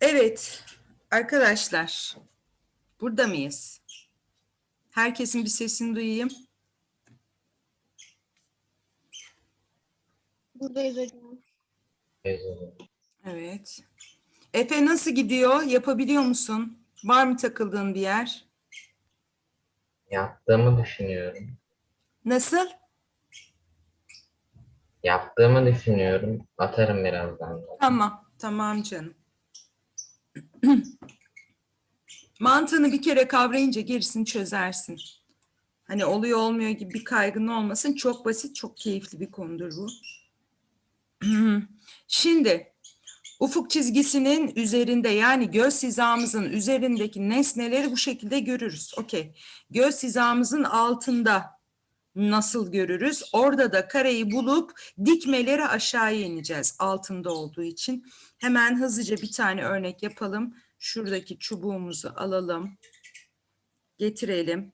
Evet arkadaşlar burada mıyız? Herkesin bir sesini duyayım. Buradayız hocam. Evet. Efe nasıl gidiyor? Yapabiliyor musun? Var mı takıldığın bir yer? Yaptığımı düşünüyorum. Nasıl? Yaptığımı düşünüyorum. Atarım birazdan. da. Tamam, tamam canım. Mantığını bir kere kavrayınca gerisini çözersin. Hani oluyor olmuyor gibi bir kaygın olmasın. Çok basit, çok keyifli bir konudur bu. Şimdi ufuk çizgisinin üzerinde yani göz hizamızın üzerindeki nesneleri bu şekilde görürüz. Okey. Göz hizamızın altında nasıl görürüz? Orada da kareyi bulup dikmeleri aşağıya ineceğiz altında olduğu için. Hemen hızlıca bir tane örnek yapalım. Şuradaki çubuğumuzu alalım. Getirelim.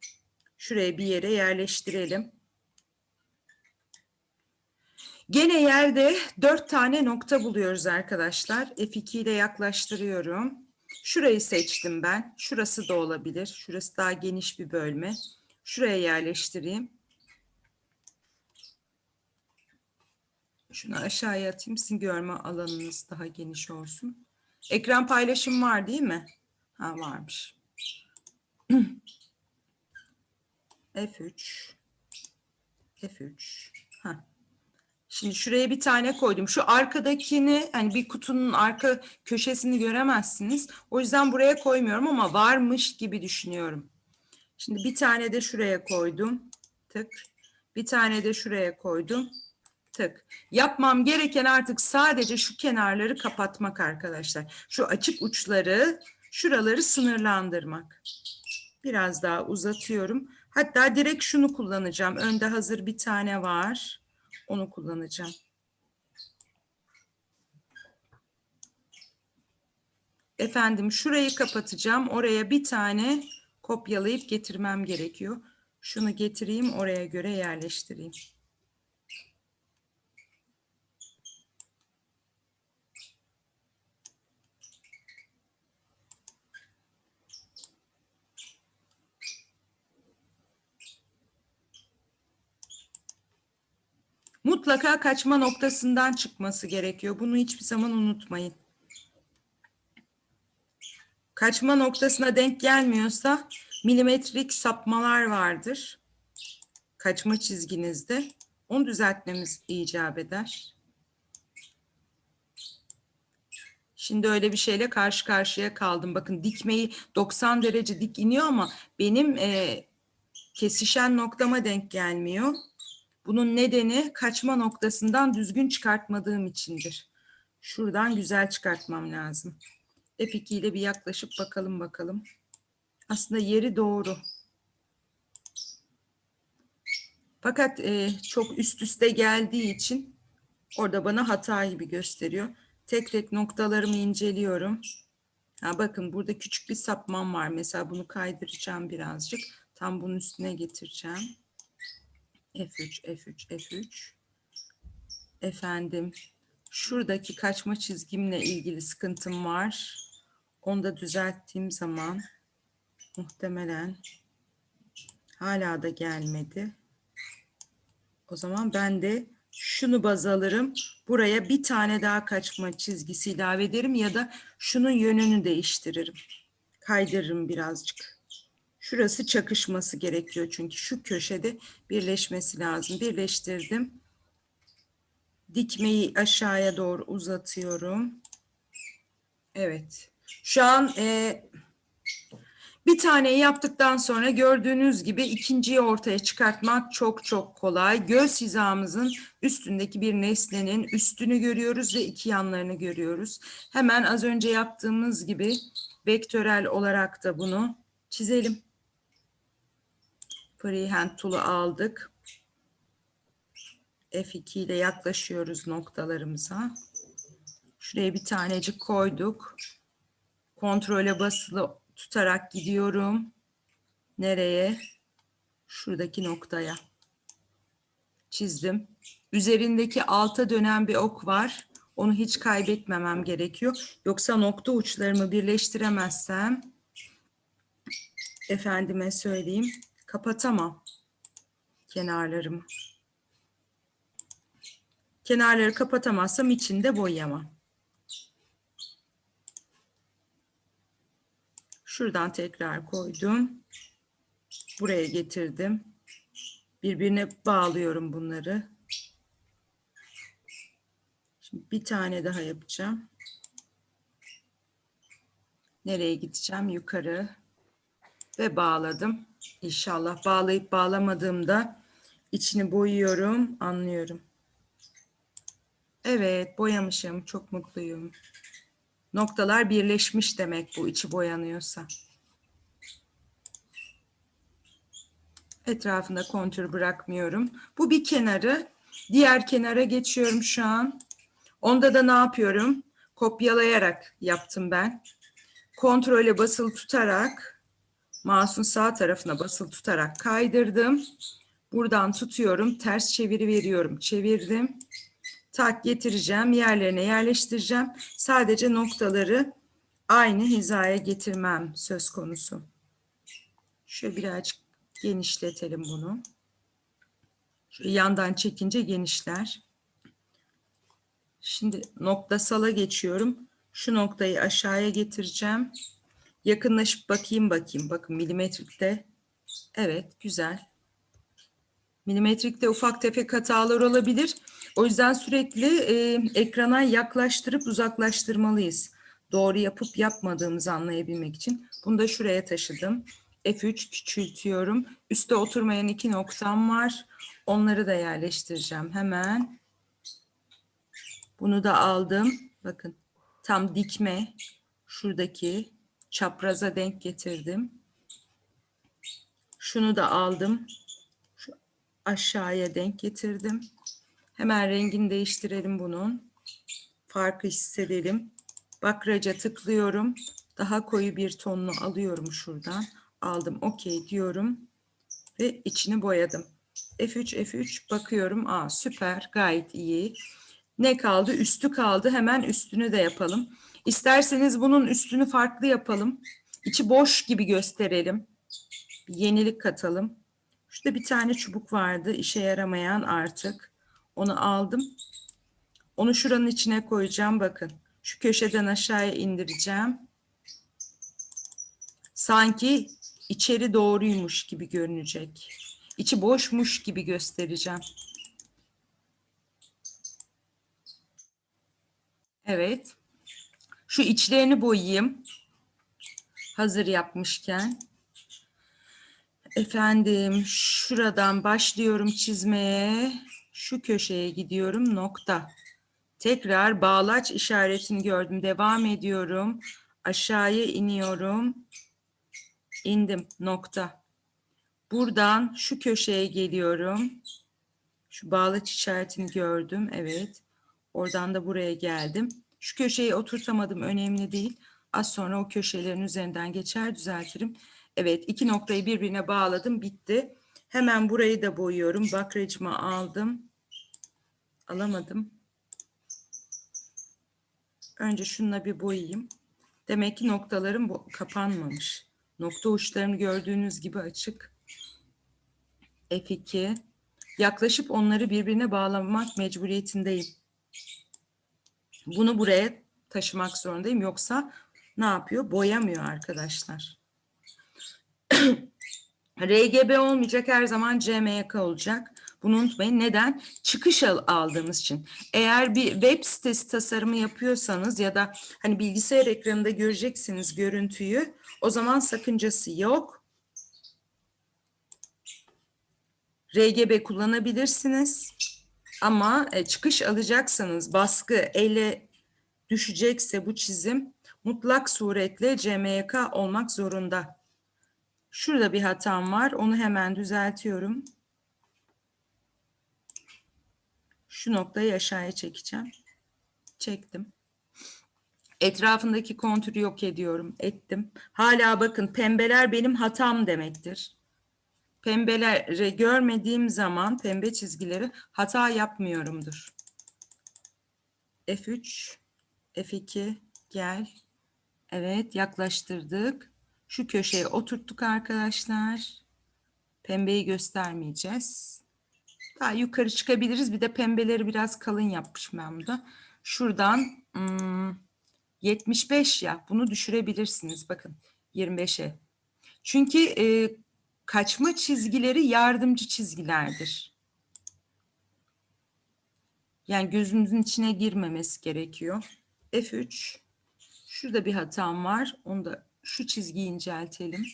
Şuraya bir yere yerleştirelim. Gene yerde dört tane nokta buluyoruz arkadaşlar. F2 ile yaklaştırıyorum. Şurayı seçtim ben. Şurası da olabilir. Şurası daha geniş bir bölme. Şuraya yerleştireyim. Şunu aşağıya atayım. Sizin görme alanınız daha geniş olsun. Ekran paylaşım var değil mi? Ha varmış. F3 F3 ha. Şimdi şuraya bir tane koydum. Şu arkadakini hani bir kutunun arka köşesini göremezsiniz. O yüzden buraya koymuyorum ama varmış gibi düşünüyorum. Şimdi bir tane de şuraya koydum. Tık. Bir tane de şuraya koydum. Tık. Yapmam gereken artık sadece şu kenarları kapatmak arkadaşlar. Şu açık uçları, şuraları sınırlandırmak. Biraz daha uzatıyorum. Hatta direkt şunu kullanacağım. Önde hazır bir tane var. Onu kullanacağım. Efendim şurayı kapatacağım. Oraya bir tane kopyalayıp getirmem gerekiyor. Şunu getireyim oraya göre yerleştireyim. Mutlaka kaçma noktasından çıkması gerekiyor. Bunu hiçbir zaman unutmayın. Kaçma noktasına denk gelmiyorsa milimetrik sapmalar vardır. Kaçma çizginizde. Onu düzeltmemiz icap eder. Şimdi öyle bir şeyle karşı karşıya kaldım. Bakın dikmeyi 90 derece dik iniyor ama benim e, kesişen noktama denk gelmiyor. Bunun nedeni kaçma noktasından düzgün çıkartmadığım içindir. Şuradan güzel çıkartmam lazım. F2 ile bir yaklaşıp bakalım bakalım. Aslında yeri doğru. Fakat e, çok üst üste geldiği için orada bana hata gibi gösteriyor. Tek tek noktalarımı inceliyorum. Ha bakın burada küçük bir sapmam var. Mesela bunu kaydıracağım birazcık. Tam bunun üstüne getireceğim. F3, F3, F3. Efendim, şuradaki kaçma çizgimle ilgili sıkıntım var. Onu da düzelttiğim zaman muhtemelen hala da gelmedi. O zaman ben de şunu baz alırım. Buraya bir tane daha kaçma çizgisi ilave ederim ya da şunun yönünü değiştiririm. Kaydırırım birazcık. Şurası çakışması gerekiyor çünkü şu köşede birleşmesi lazım. Birleştirdim. Dikmeyi aşağıya doğru uzatıyorum. Evet. Şu an e, bir taneyi yaptıktan sonra gördüğünüz gibi ikinciyi ortaya çıkartmak çok çok kolay. Göz hizamızın üstündeki bir nesnenin üstünü görüyoruz ve iki yanlarını görüyoruz. Hemen az önce yaptığımız gibi vektörel olarak da bunu çizelim. Freehand tool'u aldık. F2 ile yaklaşıyoruz noktalarımıza. Şuraya bir tanecik koyduk. Kontrole basılı tutarak gidiyorum. Nereye? Şuradaki noktaya. Çizdim. Üzerindeki alta dönen bir ok var. Onu hiç kaybetmemem gerekiyor. Yoksa nokta uçlarımı birleştiremezsem efendime söyleyeyim kapatamam kenarlarımı. Kenarları kapatamazsam içinde boyayamam. Şuradan tekrar koydum. Buraya getirdim. Birbirine bağlıyorum bunları. Şimdi bir tane daha yapacağım. Nereye gideceğim? Yukarı. Ve bağladım. İnşallah bağlayıp bağlamadığımda içini boyuyorum, anlıyorum. Evet, boyamışım. Çok mutluyum. Noktalar birleşmiş demek bu içi boyanıyorsa. Etrafında kontür bırakmıyorum. Bu bir kenarı. Diğer kenara geçiyorum şu an. Onda da ne yapıyorum? Kopyalayarak yaptım ben. Kontrole basılı tutarak, mouse'un sağ tarafına basılı tutarak kaydırdım. Buradan tutuyorum, ters çeviri veriyorum. Çevirdim. Tak getireceğim, yerlerine yerleştireceğim. Sadece noktaları aynı hizaya getirmem söz konusu. Şöyle birazcık genişletelim bunu. Şöyle yandan çekince genişler. Şimdi noktasala geçiyorum. Şu noktayı aşağıya getireceğim. Yakınlaşıp bakayım bakayım. Bakın milimetrikte. Evet güzel. Milimetrikte ufak tefek hatalar olabilir. O yüzden sürekli e, ekrana yaklaştırıp uzaklaştırmalıyız. Doğru yapıp yapmadığımızı anlayabilmek için. Bunu da şuraya taşıdım. F3 küçültüyorum. Üste oturmayan iki noktam var. Onları da yerleştireceğim hemen. Bunu da aldım. Bakın tam dikme şuradaki çapraza denk getirdim. Şunu da aldım. Şu aşağıya denk getirdim. Hemen rengini değiştirelim bunun. Farkı hissedelim. Bakraca tıklıyorum. Daha koyu bir tonunu alıyorum şuradan. Aldım. Okey diyorum. Ve içini boyadım. F3 F3 bakıyorum. Aa süper. Gayet iyi. Ne kaldı? Üstü kaldı. Hemen üstünü de yapalım. İsterseniz bunun üstünü farklı yapalım. İçi boş gibi gösterelim. Bir yenilik katalım. Şurada bir tane çubuk vardı. işe yaramayan artık. Onu aldım. Onu şuranın içine koyacağım. Bakın. Şu köşeden aşağıya indireceğim. Sanki içeri doğruymuş gibi görünecek. İçi boşmuş gibi göstereceğim. Evet. Şu içlerini boyayayım. Hazır yapmışken. Efendim şuradan başlıyorum çizmeye. Şu köşeye gidiyorum nokta. Tekrar bağlaç işaretini gördüm. Devam ediyorum. Aşağıya iniyorum. İndim nokta. Buradan şu köşeye geliyorum. Şu bağlaç işaretini gördüm. Evet. Oradan da buraya geldim. Şu köşeyi oturtamadım önemli değil. Az sonra o köşelerin üzerinden geçer düzeltirim. Evet iki noktayı birbirine bağladım bitti. Hemen burayı da boyuyorum. Bakracımı aldım. Alamadım. Önce şununla bir boyayayım. Demek ki noktalarım kapanmamış. Nokta uçlarını gördüğünüz gibi açık. F2. Yaklaşıp onları birbirine bağlamak mecburiyetindeyim. Bunu buraya taşımak zorundayım. Yoksa ne yapıyor? Boyamıyor arkadaşlar. RGB olmayacak her zaman CMYK olacak. Bunu unutmayın. Neden? Çıkış al- aldığımız için. Eğer bir web sitesi tasarımı yapıyorsanız ya da hani bilgisayar ekranında göreceksiniz görüntüyü. O zaman sakıncası yok. RGB kullanabilirsiniz. Ama e, çıkış alacaksanız baskı ele düşecekse bu çizim mutlak suretle CMYK olmak zorunda. Şurada bir hatam var. Onu hemen düzeltiyorum. Şu noktayı aşağıya çekeceğim. Çektim. Etrafındaki kontürü yok ediyorum. Ettim. Hala bakın pembeler benim hatam demektir. Pembeleri görmediğim zaman pembe çizgileri hata yapmıyorumdur. F3, F2 gel. Evet yaklaştırdık. Şu köşeye oturttuk arkadaşlar. Pembeyi göstermeyeceğiz. Daha yukarı çıkabiliriz. Bir de pembeleri biraz kalın yapmışım ben burada. Şuradan hmm, 75 ya bunu düşürebilirsiniz. Bakın 25'e. Çünkü e, kaçma çizgileri yardımcı çizgilerdir. Yani gözünüzün içine girmemesi gerekiyor. F3. Şurada bir hatam var. Onu da şu çizgiyi inceltelim.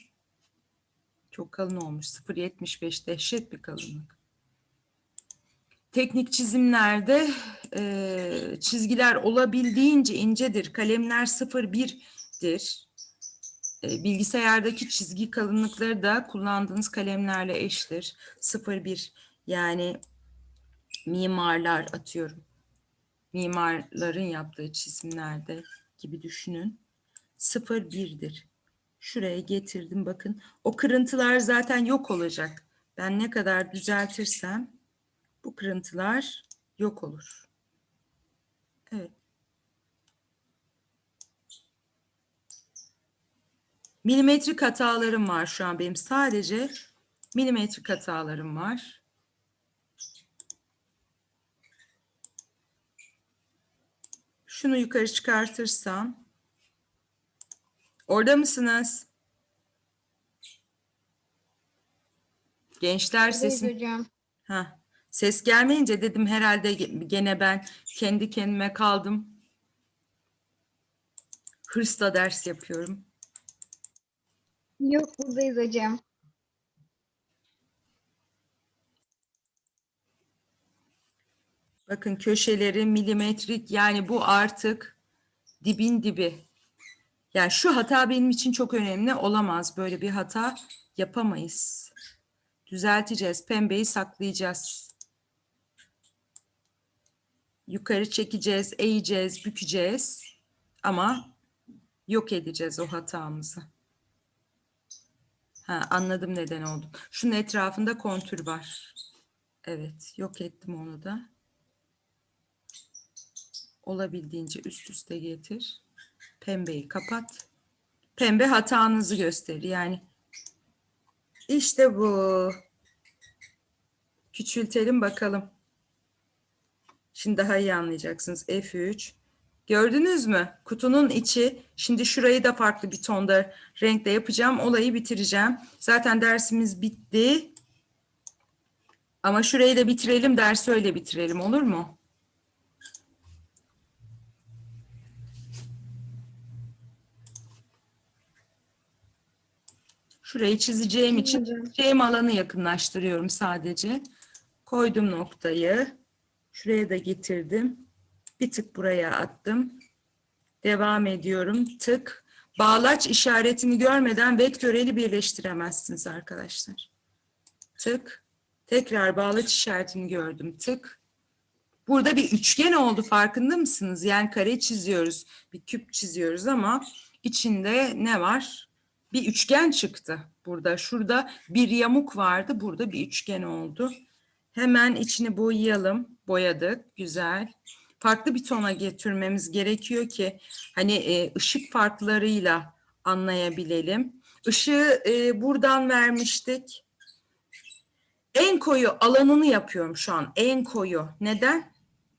Çok kalın olmuş. 0.75 dehşet bir kalınlık. Teknik çizimlerde e, çizgiler olabildiğince incedir. Kalemler 0.1'dir. E, bilgisayardaki çizgi kalınlıkları da kullandığınız kalemlerle eşittir. 0.1 yani mimarlar atıyorum. Mimarların yaptığı çizimlerde gibi düşünün. 0.1'dir. Şuraya getirdim bakın. O kırıntılar zaten yok olacak. Ben ne kadar düzeltirsem bu kırıntılar yok olur. Evet. Milimetrik hatalarım var şu an benim. Sadece milimetrik hatalarım var. Şunu yukarı çıkartırsam. Orada mısınız? Gençler sesim. hocam. Ha, ses gelmeyince dedim herhalde ge- gene ben kendi kendime kaldım. Hırsla ders yapıyorum. Yok buradayız hocam. Bakın köşeleri milimetrik yani bu artık dibin dibi. Yani şu hata benim için çok önemli olamaz. Böyle bir hata yapamayız. Düzelteceğiz. Pembeyi saklayacağız. Yukarı çekeceğiz, eğeceğiz, bükeceğiz. Ama yok edeceğiz o hatamızı. Ha, anladım neden oldu. Şunun etrafında kontür var. Evet, yok ettim onu da. Olabildiğince üst üste getir. Pembeyi kapat. Pembe hatanızı gösterir. Yani işte bu. Küçültelim bakalım. Şimdi daha iyi anlayacaksınız. F3. Gördünüz mü? Kutunun içi. Şimdi şurayı da farklı bir tonda renkle yapacağım. Olayı bitireceğim. Zaten dersimiz bitti. Ama şurayı da bitirelim. Dersi öyle bitirelim. Olur mu? Şurayı çizeceğim için çizeceğim alanı yakınlaştırıyorum sadece. Koydum noktayı. Şuraya da getirdim. Bir tık buraya attım. Devam ediyorum. Tık. Bağlaç işaretini görmeden vektöreli birleştiremezsiniz arkadaşlar. Tık. Tekrar bağlaç işaretini gördüm. Tık. Burada bir üçgen oldu farkında mısınız? Yani kare çiziyoruz, bir küp çiziyoruz ama içinde ne var? Bir üçgen çıktı burada. Şurada bir yamuk vardı, burada bir üçgen oldu. Hemen içini boyayalım. Boyadık, güzel. Farklı bir tona getirmemiz gerekiyor ki hani e, ışık farklarıyla anlayabilelim. Işığı e, buradan vermiştik. En koyu alanını yapıyorum şu an. En koyu. Neden?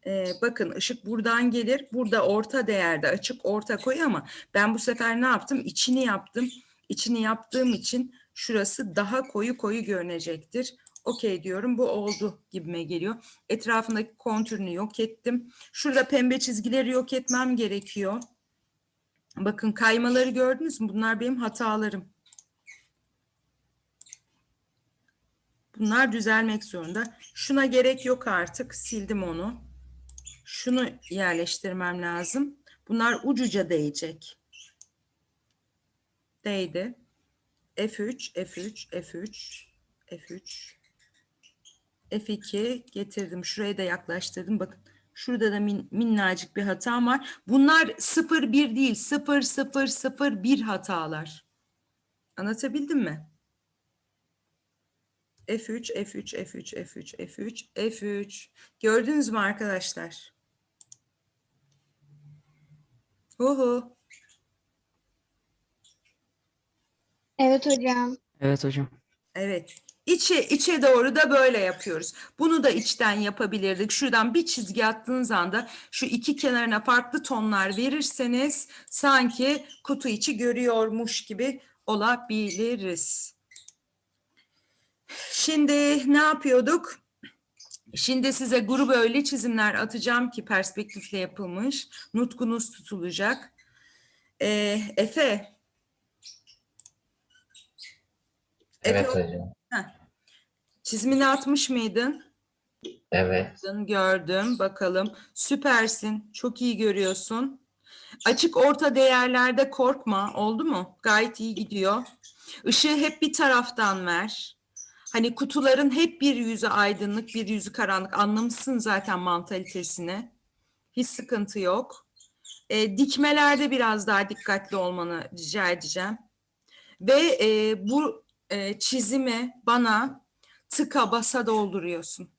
Ee, bakın ışık buradan gelir. Burada orta değerde açık orta koyu ama ben bu sefer ne yaptım? İçini yaptım. İçini yaptığım için şurası daha koyu koyu görünecektir. Okey diyorum. Bu oldu gibime geliyor. Etrafındaki kontürünü yok ettim. Şurada pembe çizgileri yok etmem gerekiyor. Bakın kaymaları gördünüz mü? Bunlar benim hatalarım. Bunlar düzelmek zorunda. Şuna gerek yok artık. Sildim onu. Şunu yerleştirmem lazım. Bunlar ucuca değecek. Değdi. F3, F3, F3, F3, F2 getirdim. Şuraya da yaklaştırdım. Bakın şurada da min, minnacık bir hatam var. Bunlar 0, 1 değil. 0, 0, 0, 1 hatalar. Anlatabildim mi? F3, F3, F3, F3, F3, F3. Gördünüz mü arkadaşlar? Uhu. Evet hocam. Evet hocam. Evet. İçe, içe doğru da böyle yapıyoruz. Bunu da içten yapabilirdik. Şuradan bir çizgi attığınız anda şu iki kenarına farklı tonlar verirseniz sanki kutu içi görüyormuş gibi olabiliriz. Şimdi ne yapıyorduk? Şimdi size gruba öyle çizimler atacağım ki perspektifle yapılmış. Nutkunuz tutulacak. Ee, Efe. Evet Efe, hocam. Çizimini atmış mıydın? Evet. Gördüm. Bakalım. Süpersin. Çok iyi görüyorsun. Açık orta değerlerde korkma. Oldu mu? Gayet iyi gidiyor. Işığı hep bir taraftan ver. Hani kutuların hep bir yüzü aydınlık, bir yüzü karanlık. Anlamışsın zaten mantalitesini. Hiç sıkıntı yok. E, dikmelerde biraz daha dikkatli olmanı rica edeceğim. Ve e, bu e, çizimi bana tıka basa dolduruyorsun.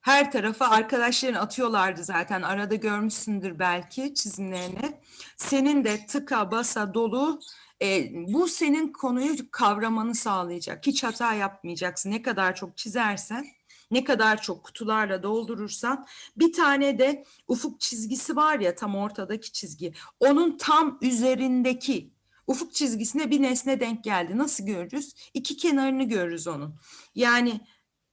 Her tarafa arkadaşların atıyorlardı zaten. Arada görmüşsündür belki çizimlerini. Senin de tıka basa dolu e, bu senin konuyu kavramanı sağlayacak. Hiç hata yapmayacaksın. Ne kadar çok çizersen, ne kadar çok kutularla doldurursan. Bir tane de ufuk çizgisi var ya tam ortadaki çizgi. Onun tam üzerindeki ufuk çizgisine bir nesne denk geldi. Nasıl görürüz? İki kenarını görürüz onun. Yani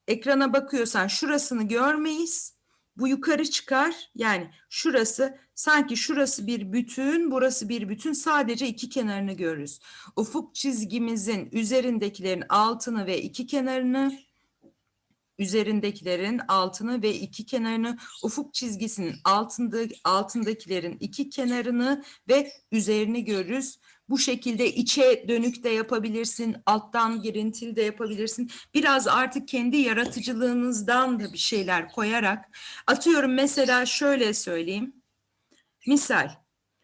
ekrana bakıyorsan şurasını görmeyiz. Bu yukarı çıkar. Yani şurası sanki şurası bir bütün, burası bir bütün. Sadece iki kenarını görürüz. Ufuk çizgimizin üzerindekilerin altını ve iki kenarını üzerindekilerin altını ve iki kenarını, ufuk çizgisinin altında altındakilerin iki kenarını ve üzerini görürüz. Bu şekilde içe dönük de yapabilirsin, alttan girintili de yapabilirsin. Biraz artık kendi yaratıcılığınızdan da bir şeyler koyarak atıyorum mesela şöyle söyleyeyim. Misal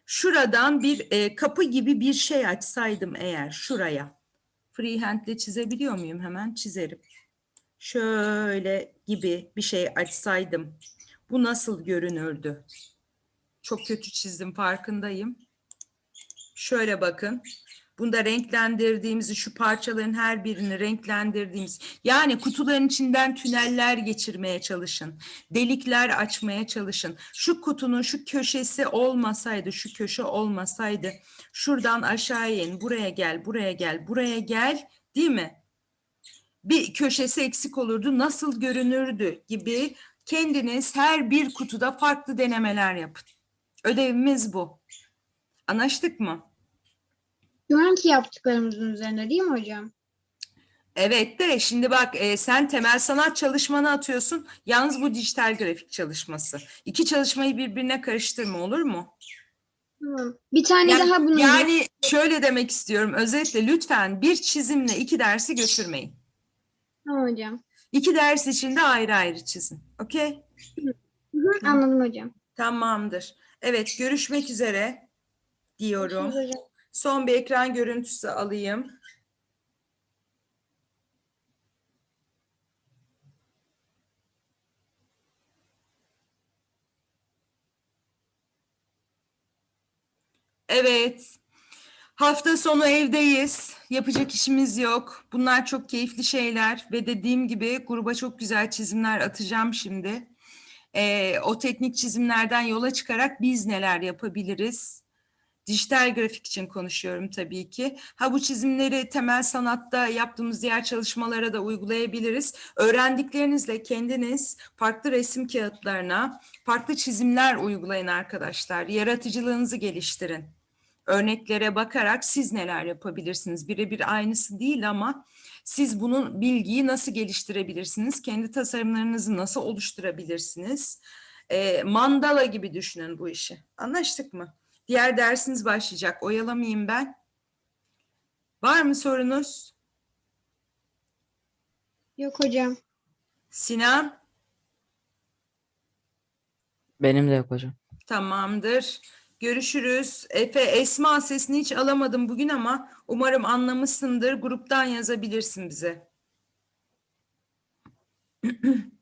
şuradan bir e, kapı gibi bir şey açsaydım eğer şuraya. Freehand'le çizebiliyor muyum? Hemen çizerim. Şöyle gibi bir şey açsaydım. Bu nasıl görünürdü? Çok kötü çizdim farkındayım. Şöyle bakın. Bunda renklendirdiğimizi, şu parçaların her birini renklendirdiğimiz, yani kutuların içinden tüneller geçirmeye çalışın. Delikler açmaya çalışın. Şu kutunun şu köşesi olmasaydı, şu köşe olmasaydı, şuradan aşağıya in, buraya gel, buraya gel, buraya gel, değil mi? Bir köşesi eksik olurdu, nasıl görünürdü gibi kendiniz her bir kutuda farklı denemeler yapın. Ödevimiz bu. Anlaştık mı? Şu anki yaptıklarımızın üzerine değil mi hocam? Evet de şimdi bak e, sen temel sanat çalışmanı atıyorsun. Yalnız bu dijital grafik çalışması. İki çalışmayı birbirine karıştırma olur mu? Tamam. Bir tane Yani, daha bunun yani şöyle demek istiyorum. Özetle lütfen bir çizimle iki dersi götürmeyin. Tamam hocam. İki ders içinde ayrı ayrı çizin. Okey? Hı hı, anladım hocam. Tamamdır. Evet görüşmek üzere diyorum. Görüşürüz hocam. Son bir ekran görüntüsü alayım. Evet. Hafta sonu evdeyiz. Yapacak işimiz yok. Bunlar çok keyifli şeyler ve dediğim gibi gruba çok güzel çizimler atacağım şimdi. Ee, o teknik çizimlerden yola çıkarak biz neler yapabiliriz? Dijital grafik için konuşuyorum tabii ki. Ha bu çizimleri temel sanatta yaptığımız diğer çalışmalara da uygulayabiliriz. Öğrendiklerinizle kendiniz farklı resim kağıtlarına farklı çizimler uygulayın arkadaşlar. Yaratıcılığınızı geliştirin. Örneklere bakarak siz neler yapabilirsiniz? Birebir aynısı değil ama siz bunun bilgiyi nasıl geliştirebilirsiniz? Kendi tasarımlarınızı nasıl oluşturabilirsiniz? Ee, mandala gibi düşünün bu işi. Anlaştık mı? Diğer dersiniz başlayacak. Oyalamayayım ben. Var mı sorunuz? Yok hocam. Sinan? Benim de yok hocam. Tamamdır. Görüşürüz. Efe, Esma sesini hiç alamadım bugün ama umarım anlamışsındır. Gruptan yazabilirsin bize.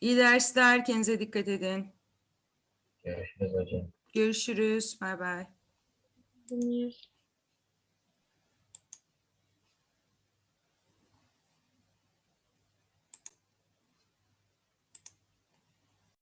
İyi dersler. Kendinize dikkat edin. Görüşürüz hocam. Görüşürüz. Bay bay. Bilmiyorum.